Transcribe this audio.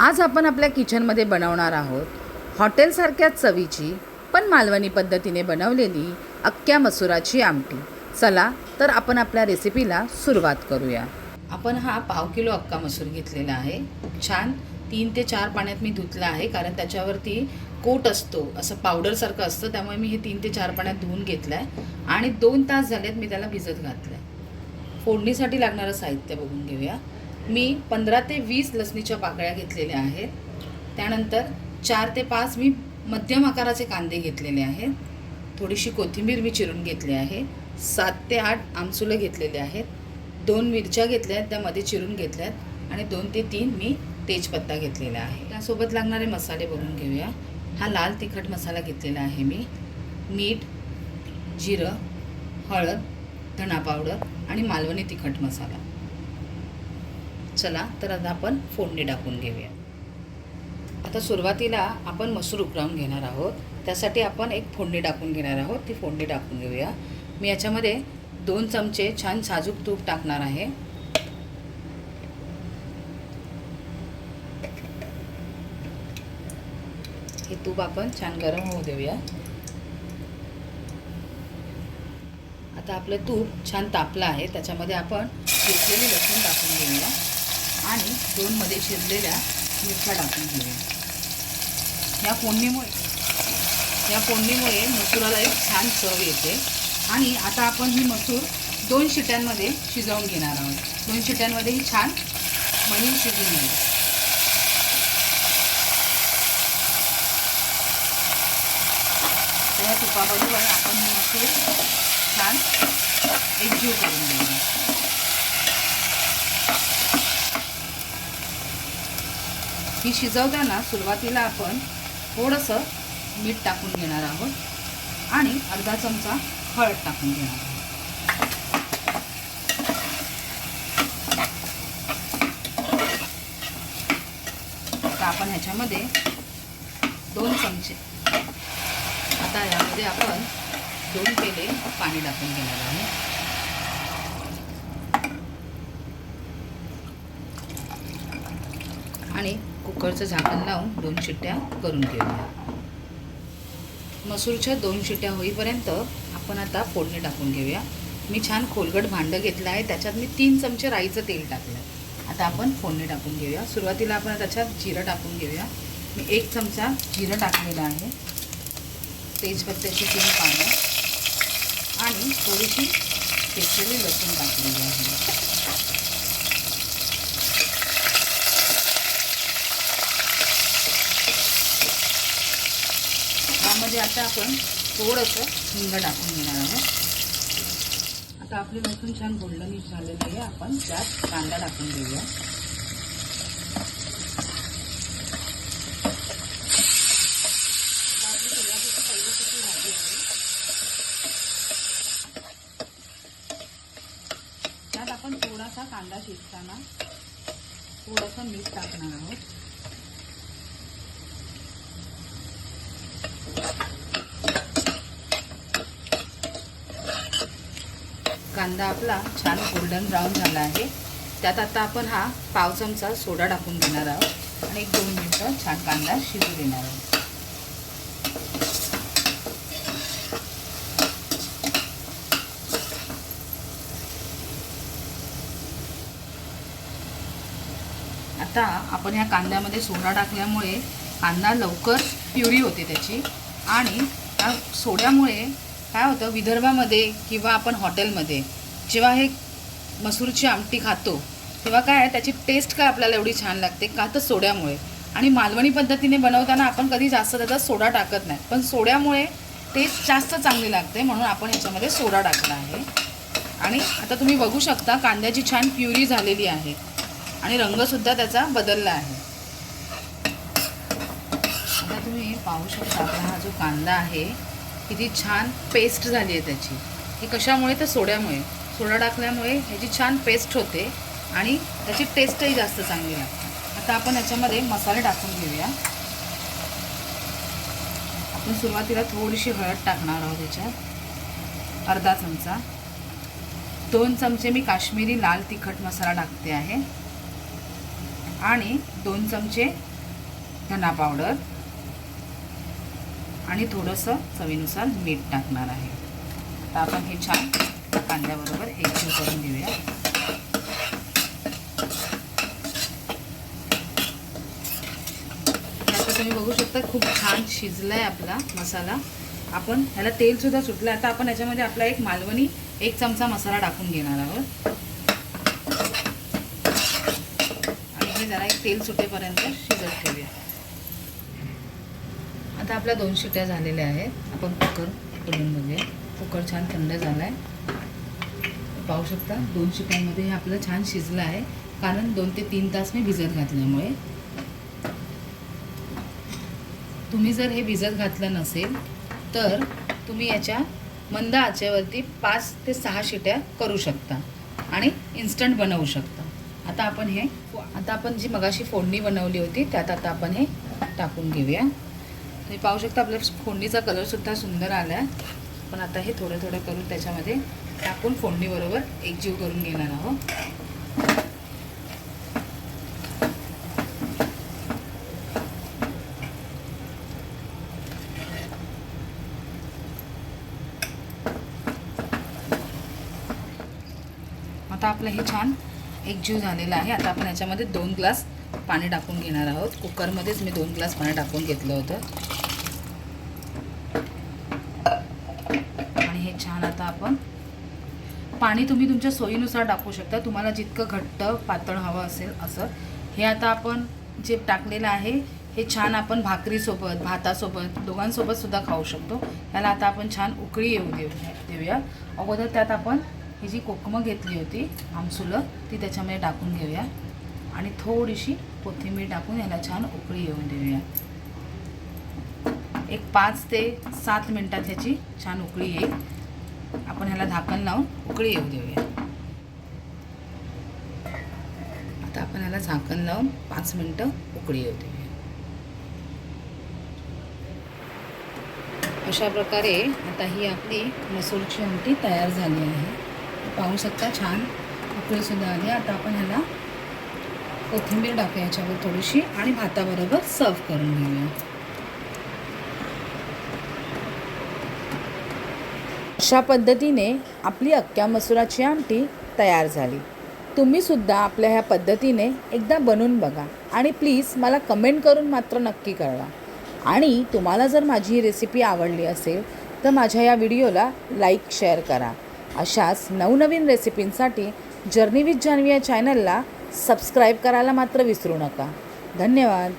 आज आपण आपल्या किचनमध्ये बनवणार आहोत हॉटेलसारख्याच चवीची पण मालवणी पद्धतीने बनवलेली अक्क्या मसुराची आमटी. चला तर आपण आपल्या रेसिपीला सुरुवात करूया. आपण हा पाव किलो अक्का मसूर घेतलेला आहे. छान तीन ते चार पाण्यात मी धुतला आहे कारण त्याच्यावरती कोट असतो असं पावडरसारखं असतं त्यामुळे मी हे तीन ते चार पाण्यात धुवून घेतलं आहे आणि दोन तास झालेत मी त्याला भिजत घातलं आहे फोडणीसाठी लागणारं साहित्य बघून घेऊया. मी पंधरा ते वीस लसणीच्या पाकळ्या घेतलेल्या आहेत. त्यानंतर चार ते पाच मी मध्यम आकाराचे कांदे घेतलेले आहेत. थोडीशी कोथिंबीर मी चिरून घेतली आहे. सात ते आठ आमसुलं घेतलेले आहेत. दोन मिरच्या घेतल्या आहेत त्यामध्ये चिरून घेतल्या आहेत आणि दोन ते तीन मी तेजपत्ता घेतलेला आहे. त्यासोबत लागणारे मसाले बघून घेऊया. हा लाल तिखट मसाला घेतलेला आहे मी. मीठ जिरं हळद धणा पावडर आणि मालवणी तिखट मसाला. चला तर आता आपण फोडणी टाकून घेऊया. आता सुरुवातीला आपण मसूर उकळवून घेणार आहोत. त्यासाठी आपण एक फोडणी टाकून घेणार आहोत. ती फोडणी टाकून घेऊया. मी याच्यामध्ये दोन चमचे छान साजूक तूप टाकणार आहे. हे तूप आपण छान गरम होऊ देऊया. आता आपलं तूप छान तापलं आहे. त्याच्यामध्ये आपण चिरलेली लसूण टाकून घेऊया. आणि दोनमध्ये शिजलेल्या मिरच्या टाकून घेऊया या फोडणीमुळे या फोडणीमुळे मसुराला एक छान चव येते. आणि आता आपण ही मसूर दोन शिट्यांमध्ये शिजवून घेणार आहोत. दोन शिट्यांमध्ये ही छान मळी शिजून येईल. त्या तुपाबरोबर आपण ही मसूर छान एकजीव करून घेऊया. ही शिजवताना सुरुवातीला आपण थोडंसं मीठ टाकून घेणार आहोत आणि अर्धा चमचा हळद टाकून घेणार आहोत. आता आपण ह्याच्यामध्ये दोन चमचे आता यामध्ये आपण दोन पेले पाणी टाकून घेणार आहोत. आणि कुकरचं झाकण लावून दोन शिट्ट्या करून घेऊया. मसूरच्या दोन शिट्ट्या होईपर्यंत आपण आता फोडणी टाकून घेऊया. मी छान खोलगट भांडं घेतलं आहे त्याच्यात मी तीन चमचे राईचं तेल टाकलं आहे आता आपण फोडणी टाकून घेऊया. सुरुवातीला आपण त्याच्यात जिरं टाकून घेऊया. मी एक चमचा जिरं टाकलेलं आहे. तेजपत्त्याची तीन पानं आणि थोडीशी ठेचलेली लसूण टाकलेली आहे. यामध्ये आता आपण थोडंसं हिंग टाकून घेणार आहोत. आता आपली लसूण छान गोल्डन झालेलं आहे. आपण त्यात कांदा टाकून देऊया त्यात आपण थोडासा कांदा शिजताना थोडंसं मीठ टाकणार आहोत. कांदा आपला छान गोल्डन ब्राऊन झाला आहे. त्यात आता आपण हा पाव चमचा सोडा टाकून देणार आहोत आणि एक दोन मिनटं छान कांदा शिजू देणार आहोत. आता आपण ह्या कांद्यामध्ये सोडा टाकल्यामुळे कांदा लवकर प्युरी होते त्याची आणि त्या सोड्यामुळे काय होतं विदर्भामध्ये किंवा आपण हॉटेलमध्ये जेव्हा हे मसूरची आमटी खातो तेव्हा काय आहे त्याची टेस्ट काय आपल्याला एवढी छान लागते? का तर सोड्यामुळे. आणि मालवणी पद्धतीने बनवताना आपण कधी जास्त त्याचा सोडा टाकत नाही. पण सोड्यामुळे टेस्ट जास्त चांगली लागते म्हणून आपण याच्यामध्ये सोडा टाकला आहे. आणि आता तुम्ही बघू शकता कांद्याची छान प्युरी झालेली आहे. आणि रंगसुद्धा त्याचा बदलला आहे. आता तुम्ही पाहू शकता हा जो कांदा आहे किती छान पेस्ट झाली आहे त्याची. ही कशामुळे? तर सोड्यामुळे. सोडा टाकल्यामुळे ह्याची छान पेस्ट होते आणि त्याची टेस्टही जास्त चांगली लागते. आता आपण याच्यामध्ये मसाले टाकून घेऊया. आपण सुरुवातीला थोडीशी हळद टाकणार आहोत याच्यात. अर्धा चमचा. दोन चमचे मी काश्मीरी लाल तिखट मसाला टाकते आहे. आणि दोन चमचे धना पावडर आणि थोडंसं चवीनुसार मीठ टाकणार आहे. आता आपण हे छान कांद्याबरोबर एकजीव करून घेऊया आता तुम्ही बघू शकता खूप छान शिजला आहे आपला मसाला. आपण ह्याला तेलसुद्धा सुटलं. आता आपण याच्यामध्ये आपला एक मालवणी एक चमचा मसाला टाकून घेणार आहोत. आणि हे जरा एक तेल सुटेपर्यंत शिजत ठेवूया आता आपल्या दोन शिट्या झालेल्या आहेत. आपण कुकर खोलून बघूया. कुकर छान थंड झाला आहे पाहू शकता दोन शिट्यांमध्ये हे आपलं छान शिजलं आहे. कारण दोन ते तीन तास मी भिजत घातल्यामुळे. तुम्ही जर हे भिजत घातलं नसेल तर तुम्ही याच्या मंद आचेवरती पाच ते सहा शिट्या करू शकता आणि इन्स्टंट बनवू शकता. आता आपण हे आता आपण जी मगाशी फोडणी बनवली होती त्यात आता आपण हे टाकून घेऊया. तुम्ही पाहू शकता आपल्या फोडणीचा कलरसुद्धा सुंदर आला आहे पण आता हे थोडं थोडं करून त्याच्यामध्ये टाकून फोडणीबरोबर एकजीव करून घेणार आहोत. आता आपलं हे छान एकजीव झालेलं आहे. आता आपण याच्यामध्ये दोन ग्लास पाणी टाकून घेणार आहोत. कुकरमध्येच मी दोन ग्लास पाणी टाकून घेतलं होतं. आणि हे छान आता आपण पाणी तुम्ही तुमच्या सोयीनुसार टाकू शकता. तुम्हाला जितकं घट्ट पातळ हवं असेल असं. हे आता आपण जे टाकलेलं आहे हे छान आपण भाकरीसोबत भातासोबत दोघांसोबत सुद्धा खाऊ शकतो. त्याला आता आपण छान उकळी येऊ देऊ देऊया. अगोदर त्यात आपण ही जी कोकमं घेतली होती आमसुलं ती त्याच्यामध्ये टाकून घेऊया. आणि थोडीशी कोथिंबीर टाकून याला छान उकळी येऊन देऊया. एक पाच ते सात मिनटात ह्याची छान उकळी येईल. आपण ह्याला झाकण लावून उकळी येऊ देऊया. आता आपण ह्याला झाकण लावून पाच मिनटं उकळी येऊ देऊया. अशा प्रकारे आता ही आपली मसूरची आमटी तयार झाली आहे. पाहू शकता छान उकळीसुद्धा आली. आता आपण ह्याला कोथिंबीर टाकूया याच्यावर थोडीशी आणि भाताबरोबर सर्व करून घेऊया. अशा पद्धतीने आपली अक्क्या मसुराची आमटी तयार झाली. तुम्हीसुद्धा आपल्या ह्या पद्धतीने एकदा बनवून बघा आणि प्लीज मला कमेंट करून मात्र नक्की कळवा. आणि तुम्हाला जर माझी ही रेसिपी आवडली असेल तर माझ्या या व्हिडिओला लाईक शेअर करा. अशाच नवनवीन रेसिपींसाठी जर्नी विथ जान्हवी या चॅनलला सबस्क्राईब करायला मात्र विसरू नका. धन्यवाद.